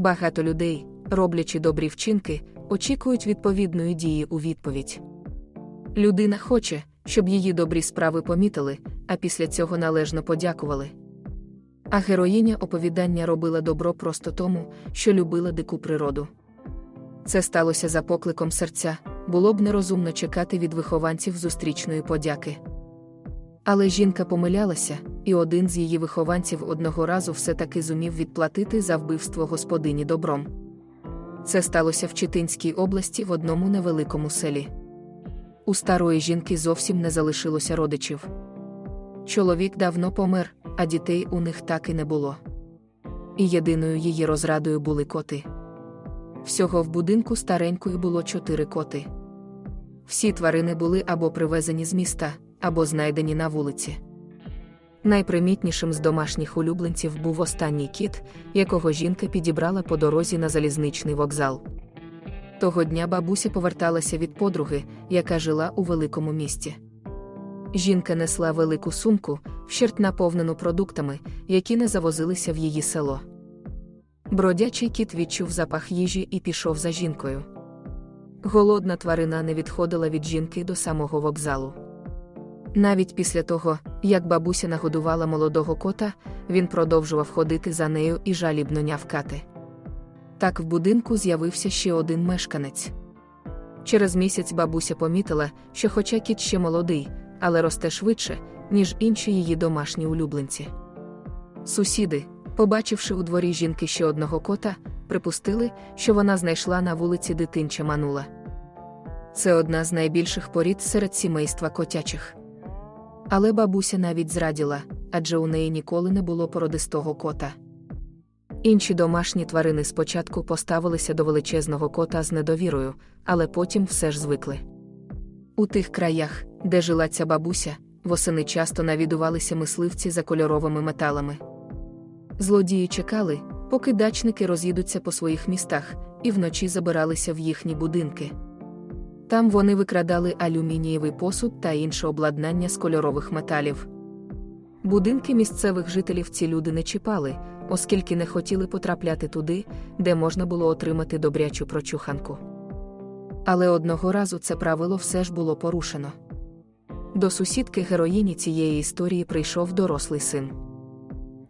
Багато людей, роблячи добрі вчинки, очікують відповідної дії у відповідь. Людина хоче, щоб її добрі справи помітили, а після цього належно подякували. А героїня оповідання робила добро просто тому, що любила дику природу. Це сталося за покликом серця, було б нерозумно чекати від вихованців зустрічної подяки. Але жінка помилялася, і один з її вихованців одного разу все-таки зумів відплатити за вбивство господині добром. Це сталося в Читинській області в одному невеликому селі. У старої жінки зовсім не залишилося родичів. Чоловік давно помер, а дітей у них так і не було. І єдиною її розрадою були коти. Всього в будинку старенької було чотири коти. Всі тварини були або привезені з міста, або знайдені на вулиці. Найпримітнішим з домашніх улюбленців був останній кіт, якого жінка підібрала по дорозі на залізничний вокзал. Того дня бабуся поверталася від подруги, яка жила у великому місті. Жінка несла велику сумку, вщерть наповнену продуктами, які не завозилися в її село. Бродячий кіт відчув запах їжі і пішов за жінкою. Голодна тварина не відходила від жінки до самого вокзалу. Навіть після того, як бабуся нагодувала молодого кота, він продовжував ходити за нею і жалібно нявкати. Так в будинку з'явився ще один мешканець. Через місяць бабуся помітила, що, хоча кіт ще молодий, але росте швидше, ніж інші її домашні улюбленці. Сусіди, побачивши у дворі жінки ще одного кота, припустили, що вона знайшла на вулиці дитинча манула. Це одна з найбільших порід серед сімейства котячих. Але бабуся навіть зраділа, адже у неї ніколи не було породистого кота. Інші домашні тварини спочатку поставилися до величезного кота з недовірою, але потім все ж звикли. У тих краях, де жила ця бабуся, восени часто навідувалися мисливці за кольоровими металами. Злодії чекали, поки дачники роз'їдуться по своїх містах, і вночі забиралися в їхні будинки. Там вони викрадали алюмінієвий посуд та інше обладнання з кольорових металів. Будинки місцевих жителів ці люди не чіпали, оскільки не хотіли потрапляти туди, де можна було отримати добрячу прочуханку. Але одного разу це правило все ж було порушено. До сусідки героїні цієї історії прийшов дорослий син.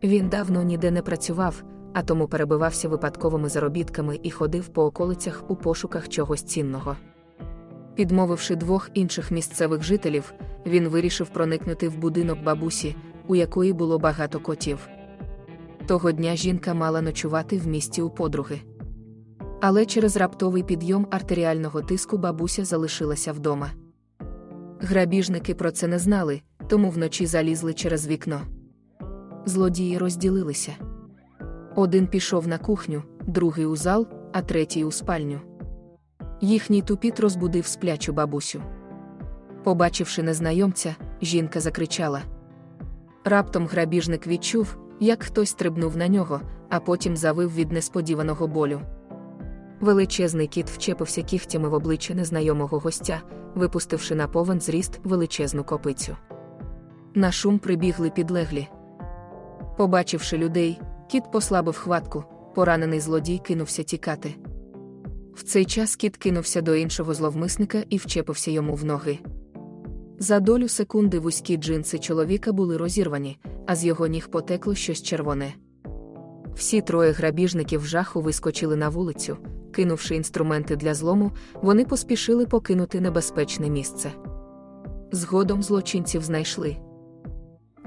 Він давно ніде не працював, а тому перебивався випадковими заробітками і ходив по околицях у пошуках чогось цінного. Підмовивши двох інших місцевих жителів, він вирішив проникнути в будинок бабусі, у якої було багато котів. Того дня жінка мала ночувати в місті у подруги. Але через раптовий підйом артеріального тиску бабуся залишилася вдома. Грабіжники про це не знали, тому вночі залізли через вікно. Злодії розділилися. Один пішов на кухню, другий у зал, а третій у спальню. Їхній тупіт розбудив сплячу бабусю. Побачивши незнайомця, жінка закричала. Раптом грабіжник відчув, як хтось стрибнув на нього, а потім завив від несподіваного болю. Величезний кіт вчепився кігтями в обличчя незнайомого гостя, випустивши на повен зріст величезну копицю. На шум прибігли підлеглі. Побачивши людей, кіт послабив хватку, поранений злодій кинувся тікати. В цей час кіт кинувся до іншого зловмисника і вчепився йому в ноги. За долю секунди вузькі джинси чоловіка були розірвані, а з його ніг потекло щось червоне. Всі троє грабіжників жаху вискочили на вулицю, кинувши інструменти для злому, вони поспішили покинути небезпечне місце. Згодом злочинців знайшли.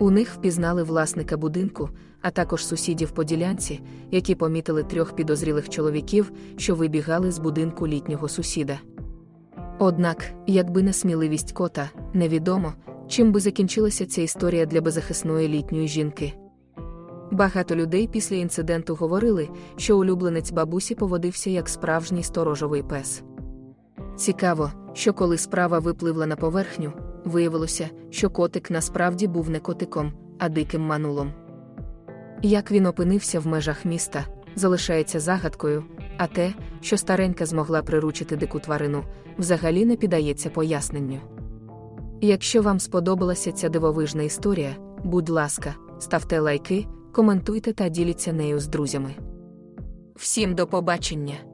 У них впізнали власника будинку, а також сусідів по ділянці, які помітили трьох підозрілих чоловіків, що вибігали з будинку літнього сусіда. Однак, якби не сміливість кота, невідомо, чим би закінчилася ця історія для беззахисної літньої жінки. Багато людей після інциденту говорили, що улюбленець бабусі поводився як справжній сторожовий пес. Цікаво, що коли справа випливла на поверхню, виявилося, що котик насправді був не котиком, а диким манулом. Як він опинився в межах міста, залишається загадкою, а те, що старенька змогла приручити дику тварину, взагалі не піддається поясненню. Якщо вам сподобалася ця дивовижна історія, будь ласка, ставте лайки, коментуйте та діліться нею з друзями. Всім до побачення!